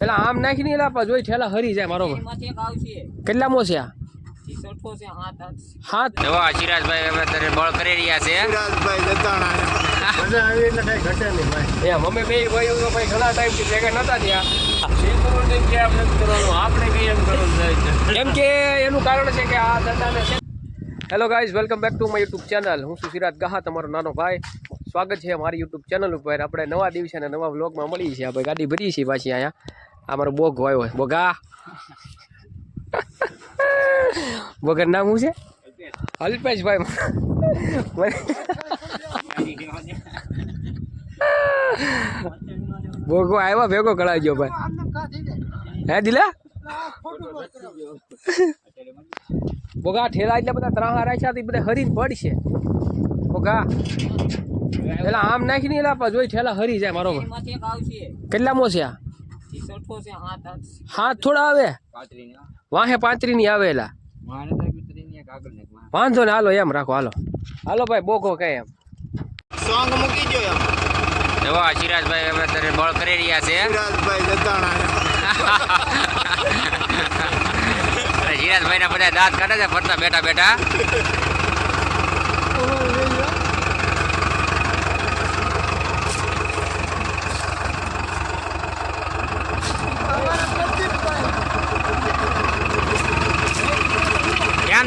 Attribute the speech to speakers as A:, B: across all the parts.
A: પેલા આમ નાખી નહીં લાપા જોઈ ઠેલા હરી જાય મારો
B: કેટલા
A: મો છે. આ?
B: ઈ સઠ્ઠો છે હાથ હાથ.
A: હાથ?
C: જો સિરાજભાઈ હવે અત્યારે બળ કરી રહ્યા છે.
D: વિરાજભાઈ દત્તાણા મજા આવી એટલે કઈ ઘટે નહીં ભાઈ.
A: એમ અમે બે ભાઈઓ તો ભાઈ ઘણા ટાઈમથી ભેગા નતા ત્યાં કેમ કે એનું કારણ છે કે આ ધંધાને hello guys welcome back to my YouTube channel હું છું સિરાજ ગાહા તમારો નાનો ભાઈ. સ્વાગત છે મારી યુટ્યુબ ચેનલ ઉપર. આપણે નવા દિવસે અને નવા વ્લોગમાં મળીએ છીએ. આપણે ગાડી ભરીએ છીએ પાછી અહીંયા. આ મારો બોગ હોય હોય બોગા. બોગર નામ શું છે? અલ્પેશભાઈ. ભોગો આવ્યો ભેગો કળાઈ ગયો ભાઈ. હે દિલા? બોગા ઠેલા એટલે બધા ત્રાહા રાખ્યા હતી બધા હરીને પડશે. બોગા. પેલા આમ નાખી નહીં લાપા જોઈ ઠેલા હરી જાય મારો
B: કેટલા
A: કેટલામો છે આ?
B: ઈ સઠ્ઠો છે હાથ હાથ
A: હાથ થોડા આવે વાહે પાંત્રી ની આવેલા વાંધો ને હાલો એમ રાખો હાલો હાલો ભાઈ બોગો કઈ એમ
D: સોંગ મૂકી જો એમ
C: જો સિરાજભાઈ હવે અત્યારે બળ કરી રહ્યા છે
D: વિરાજભાઈ દત્તાણા
C: અને સિરાજભાઈ ના બધા દાંત કાઢે છે ફરતા બેઠા બેઠા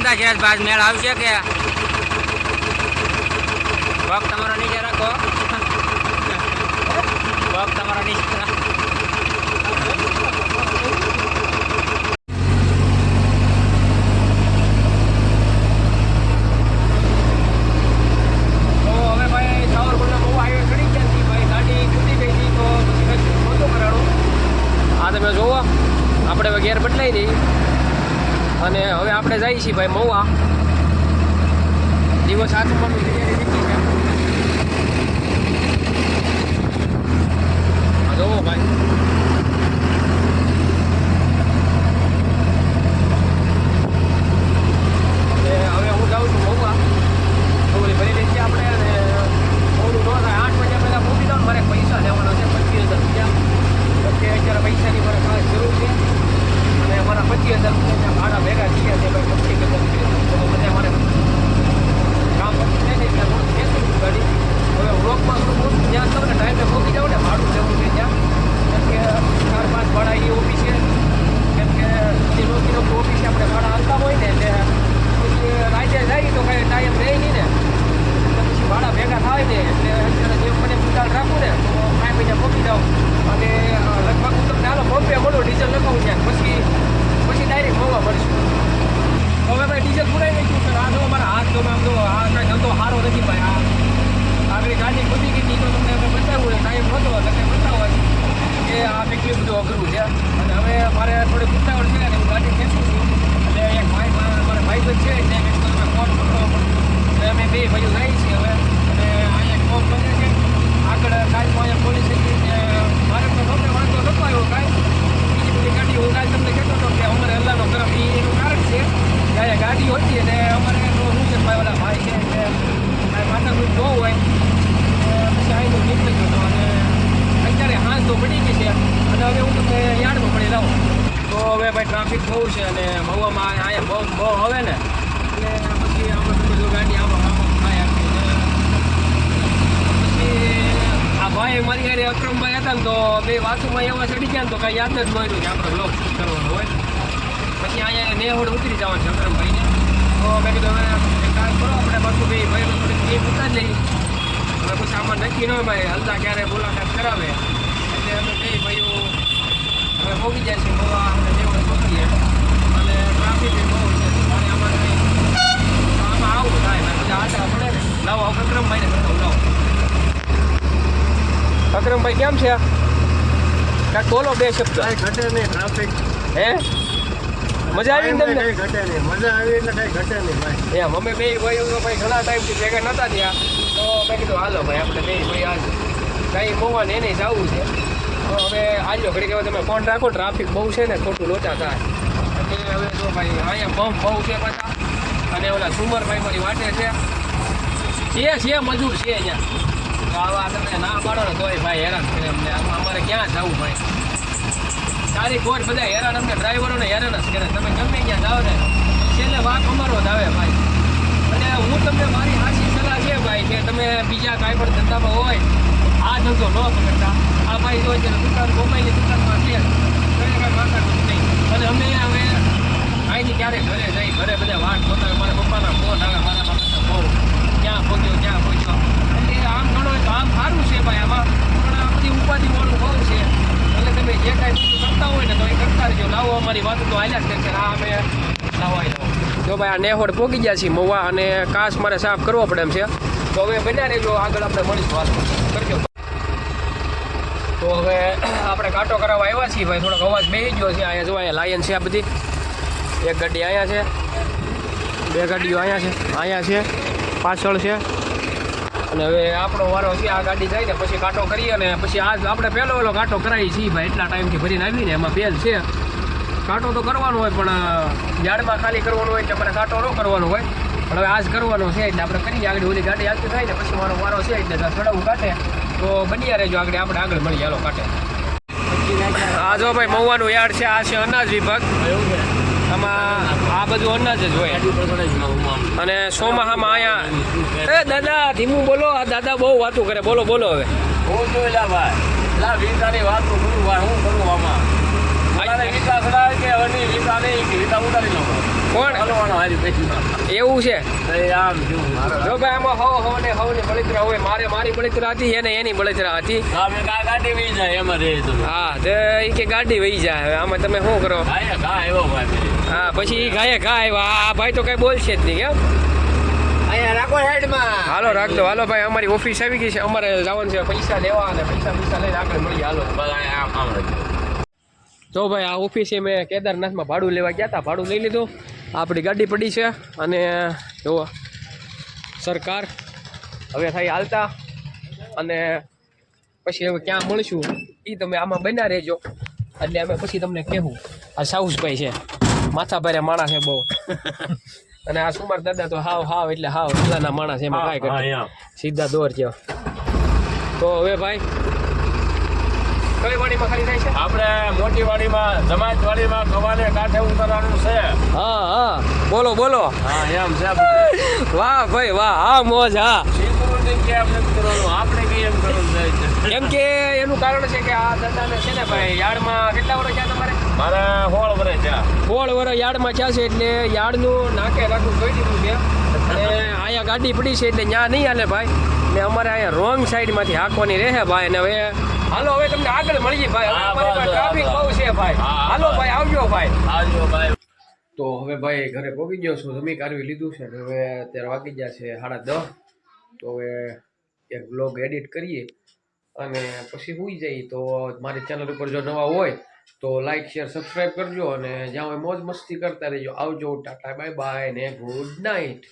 C: તા સિરાજભાઈ મેળ આવશે કે? પગ તમારો નીચે રાખો. પગ તમારો નીચે રાખો
A: તો હવે ભાઈ સાવરકુંડલા બહુ હાઈવે ચડી ગયા છીએ ભાઈ ગાડી તૂટી ગઈ હતી તો પછી કંઈક નહોતું કરાણું આ તમે જોવો આપણે હવે ગેર બદલાઈ દઈ અને હવે આપણે જઈએ છીએ ભાઈ મહુવા. દિવસ આચમવાની તૈયારી નીકળી છે. જોવો ભાઈ અને હવે હું જાઉં છું મહુવા ડુંગળી ભરી દઈએ છીએ આપણે અને મોડું ન થાય આઠ વાગ્યા પહેલાં મૂકી દઉં ને મારે પૈસા લેવાના છે પચીસ હજાર રૂપિયા કેમ કે અત્યારે પૈસાની મારે ખાસ જરૂર છે અને અમારા પચીસ હજાર રૂપિયા ભાડા ભેગા થયા છે ભાઈ પચીસ હજાર રૂપિયા તો બધા મારે કામ પતી જાય ને એટલે હું ખેંચું છું ગાડી હવે વ્લોગમાં શું હું જ્યાં તમને ટાઈમે પહોંચી જાઉં ને ભાડું લેવું છે ત્યાં કેમ કે ચાર પાંચ ભાડા એ ઓફિસ છે કેમ કે જે રોજની રોજ ઓફિસે આપણે ભાડા હાલતા હોય ને એટલે પછી રાતે જાય તો કાંઈ ટાઈમ રહે નહીં ને એટલે પછી ભાડા ભેગા થાય ને એટલે અત્યારે જે મને ઉતાર રાખું ને તો પાંચ મહિના પહોંચી જાઉં અને અ, લગભગ હું તમને હાલો બોમ્બે મળો ડીઝલ લખાવું ત્યાં પછી પછી ડાયરેક્ટ મળવા મળશું હવે ભાઈ ડીઝલ પુરાઈ નાખ્યું છે આ જો મારા હાથ જો આમ જો આ કાંઈ ધંધો સારો નથી ભાઈ આ આપણી ગાડી ખુદી ગઈ તો તમને અમે બતાવ્યું ટાઈમ નહોતો એટલે બતાવવા કે આ કેટલું બધું અઘરું છે. અને હવે મારે થોડી ઉતાવળ છે ને હું ગાડી ખેંચું છું એટલે એક ભાઈ મારા ભાઈ છે એટલે મેં તમે ફોન કરો એટલે અમે બે ભાઈઓ જાય છીએ હવે અને અહીંયા ફોન બને છે આગળ કાલમાં અહીંયા પોલીસ હતી કે મારે તો તમને વાંધો નતો આવ્યો કાંઈ બીજી બધી ગાડી હું કાલ તમને કહેતો હતો કે અમારે અલ્લાહનો કરમ એ એનું કારણ છે કે અહીંયા ગાડી હતી અને અમારે તો શું છે ભાઈ ઓલા ભાઈ છે એટલે કાંઈ માથાકૂટ ન હોય અ, પછી અહીંનું નીકળી ગયો હતો અને અત્યારે હાંસ તો પડી ગઈ છે અને હવે હું તમને યાર્ડમાં પડી લાવું તો હવે ભાઈ ટ્રાફિક બહુ છે અને મહુવામાં અહીંયા બહુ બહુ હવે ને, એટલે પછી આપણે તો ગાડી આમાં આમાં આ ભાઈ મારી હારે અક્રમભાઈ હતા ને તો બે વાસુમાં એવા ચડી ગયા ને તો કાંઈ યાદ જ મળ્યું કે આપણે બ્લોક કરવાનો હોય. પછી અહીંયા નેહોડ ઉતરી જવાનું છે અક્રમભાઈને. તો મેં કીધું હવે કામ કરો, આપણે પાછું ભાઈ ભાઈ થોડીક એક ઉતારી લઈએ. હવે પછી આમાં નક્કી ન હોય, ભાઈ હલતા ક્યારે મુલાકાત કરાવે એટલે અમે બે ભાઈઓ હવે જાય છે ગોવા અને નેહોડ પકડીએ અને ટ્રાફિક બહુ છે. અને આમાં કંઈ આમાં આવું થાય ને બધા આટા પડે ને. લાવો અક્રમભાઈને કરતો નવો અક્રમભાઈ કેમ છે? કાંઈક બોલો બે શબ્દ.
D: કઈ ઘટે નહીં ટ્રાફિક
A: હે? મજા આવી ને તમને?
D: કઈ ઘટે નહીં મજા આવી એટલે કઈ ઘટે નહીં ભાઈ.
A: એમ અમે બે ભાઈઓ તો ભાઈ ઘણા ટાઈમથી ભેગા નતા ત્યાં તો મેં કીધું હાલો ભાઈ આપણે બે ભાઈ આજ કઈ મોવા ને એને જવું છે. તો હવે આજો ઘડી હવે તમે ફોન રાખો ટ્રાફિક બહુ છે ને, ખોટું લોચા થાય. એટલે હવે જો ભાઈ, અહીંયા બમ બહુ છે પાછા. અને ઓલા સુમરભાઈ મારી વાટે છે. છે છે, મજૂર છે અહીંયા. આવા તમે ના પાડો ને તોય ભાઈ હેરાન કરે અમને. અમારે ક્યાં જવું ભાઈ? સારી ગોર બધા હેરાન, અમને ડ્રાઈવરોને હેરાન જ કરે. તમે ગમે ત્યાં જાઓ ને, છેલ્લે વાક અમારો જ આવે ભાઈ. અને હું તમને મારી હાસી સલાહ છે ભાઈ, કે તમે બીજા કાંઈ પણ ધંધામાં હોય, આ ધંધો ન પકડતા. આ ભાઈ જો છે દુકાન મોબાઈલની દુકાનમાં છે. નહીં. અને અમે હવે અહીંથી ક્યારે ઘરે જઈ, ઘરે બધા વાટ જોતા મારા પપ્પાના ફોન આવે, મારા બાપાના ફોન ક્યાં પહોંચ્યો ક્યાં પહોંચ્યો? એટલે આમ ગણો હોય તો આમ સારું છે ભાઈ, આમાં પણ બધી ઉપાધિવાળું બહુ છે. એટલે તમે જે કાંઈ કરતા હોય ને તો એ કરતા રહેજો. લાવો અમારી વાત તો હાલ્યા જ કરશે. આ અમે લાવો જો ભાઈ, આ નેહોડ પોગી ગયા છીએ મવા અને કાશ મારે સાફ કરવો પડે એમ છે. તો હવે બન્યા રહેજો, આગળ આપણે મળીશું વાત કરજો. તો હવે આપણે કાંટો કરાવવા આવ્યા છીએ ભાઈ. થોડોક અવાજ બેસી ગયો છે. અહીંયા જો અહીંયા લાયન છે આ બધી. એક ગાડી અહીંયા છે. બે ગાડીઓ અહીંયા છે. અહીંયા છે. પાછળ છે. અને હવે આપણો વારો છે. આ ગાડી જાય ને પછી કાંટો કરીએ અને પછી આજ આપણે પહેલો પહેલો કાંટો કરાવી છીએ ભાઈ. એટલા ટાઈમથી ભરીને આવીને એમાં બેલ છે. કાંટો તો કરવાનો હોય પણ યાર્ડમાં ખાલી કરવાનો હોય આપણે કાંટો ન કરવાનો હોય. પણ હવે આજ કરવાનો છે એટલે આપણે કરીએ. આગળ ઓલી ગાડી આગળ થાય ને પછી મારો વારો છે એટલે ચડાવવું કાઢે તો બન્યા રહેજો આગળ આપણે આગળ મળી ચાલો કાંટે આ જો ભાઈ મહુવાનું યાર્ડ છે આ છે અનાજ વિભાગ. આમાં આ બધું અનાજ જ હોય. અને સોમાહામાં અહીંયા એ દાદા ધીમું બોલો આ દાદા બહુ વાતું કરે. બોલો બોલો હવે.
D: ભાઈ. વાત હું કરું આમાં? સડાય કે પછી
A: એવું છે?
D: આમ જો
A: ભાઈ આમાં હો હો ને હો ને બળતરા હોય મારે મારી બળતરા હતી એને એની બળતરા હતી.
D: ગાડી વહી જાય એમાં રે
A: હા તો એ કે ગાડી વહી જાય હવે આમાં તમે શું કરો. હા પછી એ ગાયે ઘા આવ્યા. આ ભાઈ તો કઈ બોલશે જ નહીં કેમ? હાલો રાખજો. હાલો ભાઈ અમારી ઓફિસ આવી ગઈ છે. અમારે જવાનું છે. પૈસા લેવા અને પૈસા પૈસા લઈને આગળ મળીએ હાલો.
D: આમ આમ
A: જો ભાઈ આ ઓફિસે મેં કેદારનાથમાં ભાડું લેવા ગયા હતા ભાડું લઈ લીધું. આપણી ગાડી પડી છે અને જુઓ સરકાર હવે થાય હાલતા અને પછી હવે ક્યાં મળશું એ તમે આમાં બન્યા રહેજો. એટલે અમે પછી તમને કહેવું આ સાઉસભાઈ છે માથા ભારે માણસ છે બહુ. અને આ સુમાર દાદા તો હાવ હાવ એટલે હાવ પેલાના માણસ એમાં કાંઈ
D: કરે
A: સીધા દોર છે તો હવે ભાઈ કઈ વાડીમાં ખાલી થાય છે?
D: આપણે મોટી વાડીમાં જમાત વાડીમાં કવાને કાંઠે ઉતરવાનું છે.
A: હા હા. બોલો બોલો.
D: હા એમ છે
A: વાહ ભાઈ વાહ. હા મોજ હા.
D: શીખવું કે એમ કરવાનું? આપણે બી એમ કરવું જાય છે.
A: કેમ કે એનું કારણ છે કે આ દાદાને છે ને ભાઈ યાર્ડમાં કેટલા વર્ષ થયા તમારે?
D: મારે હોળ વરે ત્યાં
A: સોળ વર્ષ યાર્ડમાં થયા છે એટલે યાર્ડનું નાકે રાખવું કહી દીધું છે. અને અહીંયા ગાડી પડી છે એટલે ત્યાં નહીં હાલે ભાઈ. ને અમારે અહીંયા રોંગ સાઈડમાંથી હાંકવાની રહે ભાઈ. અને હવે હાલો હવે તમને આગળ મળીએ ભાઈ. હવે અમારી પાસે ટ્રાફિક બહુ છે ભાઈ. હાલો ભાઈ આવજો ભાઈ.
D: આવજો ભાઈ.
A: તો હવે ભાઈ ઘરે પહોંચી ગયો છું જમી કાઢવી લીધું છે ને હવે અત્યારે વાગી ગયા છે સાડા દસ. તો હવે એક બ્લોગ એડિટ કરીએ અને પછી હોઈ જઈએ. તો મારી ચેનલ ઉપર જો નવા હોય તો લાઈક શેર સબસ્ક્રાઈબ કરજો અને જ્યાં હોય મોજ મસ્તી કરતા રહેજો. આવજો ટાટા બાય બાય ને ગુડ નાઇટ